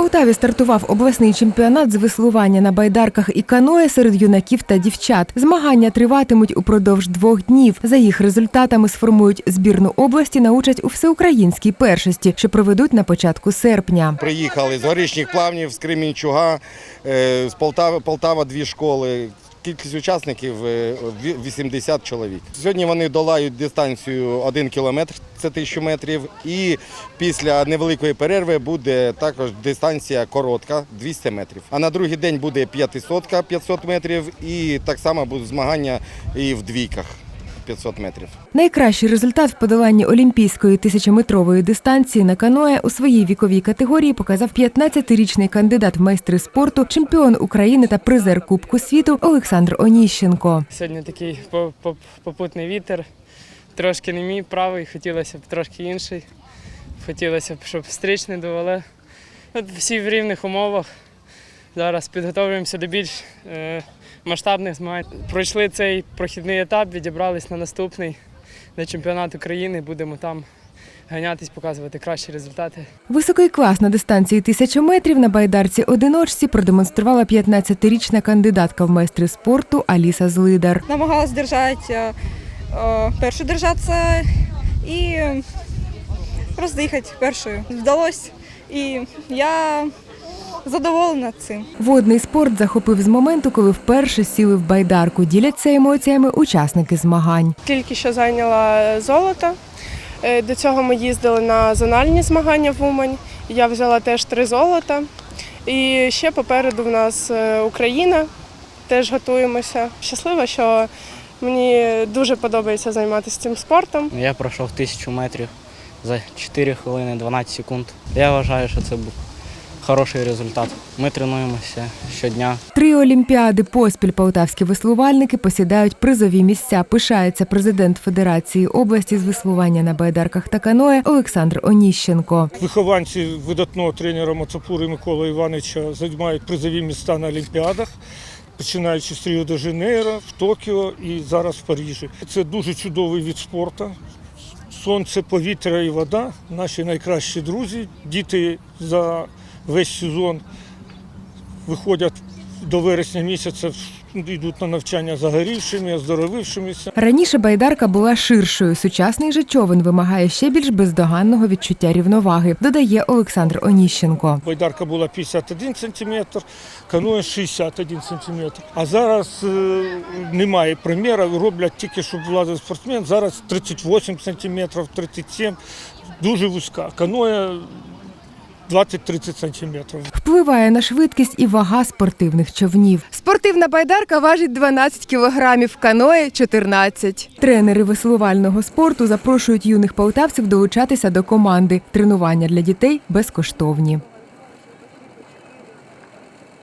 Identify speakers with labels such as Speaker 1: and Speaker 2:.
Speaker 1: Полтаві стартував обласний чемпіонат з веслування на байдарках і каное серед юнаків та дівчат. Змагання триватимуть упродовж двох днів. За їх результатами сформують збірну області на участь у всеукраїнській першості, що проведуть на початку серпня.
Speaker 2: Приїхали з горішніх плавнів, з Кремінчуга, е, з Полтави, Полтава дві школи. Кількість учасників е, ві- 80 чоловік. Сьогодні вони долають дистанцію 1 кілометр, це тисячу метрів. І після невеликої перерви буде також дистанція коротка 200 метрів. А на другий день буде 500 500 метрів і так само будуть змагання і в двійках 500 метрів.
Speaker 1: Найкращий результат в подоланні олімпійської тисячометрової дистанції на каное у своїй віковій категорії показав 15-річний кандидат в майстри спорту, чемпіон України та призер Кубку світу Олександр Оніщенко.
Speaker 3: Сьогодні такий по- по- попутний вітер. Трошки не мій правий, хотілося б трошки інший. Хотілося б, щоб стрічний довели. От всі в рівних умовах. Зараз підготовлюємося до більш е, масштабних змагань. Пройшли цей прохідний етап, відібрались на наступний на чемпіонат України. Будемо там ганятись, показувати кращі результати.
Speaker 1: Високий клас на дистанції тисячу метрів на байдарці одиночці продемонструвала 15-річна кандидатка в майстри спорту Аліса Злидар.
Speaker 4: намагалась держать э, э, першу держатися і роздихати першою. Вдалося. І я задоволена цим.
Speaker 1: Водний спорт захопив з моменту, коли вперше сіли в байдарку. Діляться емоціями учасники змагань.
Speaker 5: Тільки що зайняла золото. Е, До цього ми їздили на зональні змагання в Умань. Я взяла теж три золота. І ще попереду в нас е, Україна. Теж готуємося. Щаслива, що мені дуже подобається займатися цим спортом.
Speaker 6: Я пройшов тисячу метрів за 4 хвилини 12 секунд. Я вважаю, що це був хороший результат. Ми тренуємося щодня.
Speaker 1: Три олімпіади поспіль полтавські веслувальники посідають призові місця. Пишається президент Федерації області з веслування на байдарках та каное Олександр Оніщенко.
Speaker 7: Вихованці видатного тренера Мацапури Миколи Івановича займають призові міста на Олімпіадах, починаючи з Ріо де Жанейро, в Токіо і зараз в Парижі. Це дуже чудовий від спорту. Сонце, повітря і вода наші найкращі друзі. Діти за весь сезон виходять до вересня місяця, йдуть на навчання загорівшими, оздоровившимися.
Speaker 1: Раніше байдарка була ширшою. Сучасний же човен вимагає ще більш бездоганного відчуття рівноваги, додає Олександр Оніщенко.
Speaker 7: Байдарка була 51 см, каноє 61 см. А зараз е, немає приміру, роблять тільки, щоб влазив спортсмен. Зараз 38 см, 37 дуже вузька. Каноє 20-30 см.
Speaker 1: Впливає на швидкість і вага спортивних човнів. Спортивна байдарка важить 12 кілограмів, каное – 14. Тренери веслувального спорту запрошують юних полтавців долучатися до команди. Тренування для дітей безкоштовні.